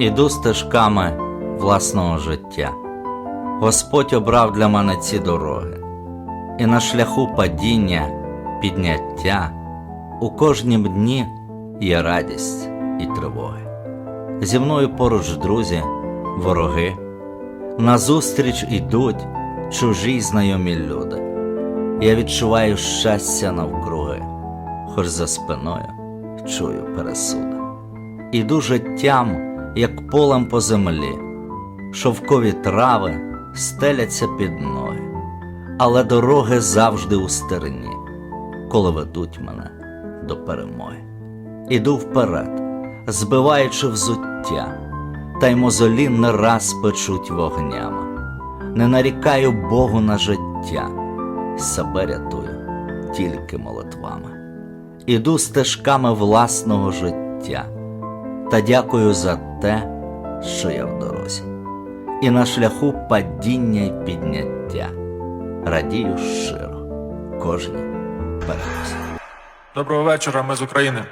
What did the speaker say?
Іду стежками власного життя. Господь обрав для мене ці дороги, і на шляху падіння, підняття у кожнім дні є радість і тривоги. Зі мною поруч друзі, вороги, назустріч ідуть чужі й знайомі люди. Я відчуваю щастя навкруги, хоч за спиною чую пересуди. Іду життям, як полем по землі, шовкові трави стеляться під ноги, але дороги завжди у стерні, коли ведуть мене до перемоги. Іду вперед, збиваючи взуття, та й мозолі не раз печуть вогнями. Не нарікаю Богу на життя, себе рятую тільки молитвами. Іду стежками власного життя та дякую за те, що я в дорозі, і на шляху падіння й підняття радію щиро кожній перемозі. Доброго вечора, ми з України.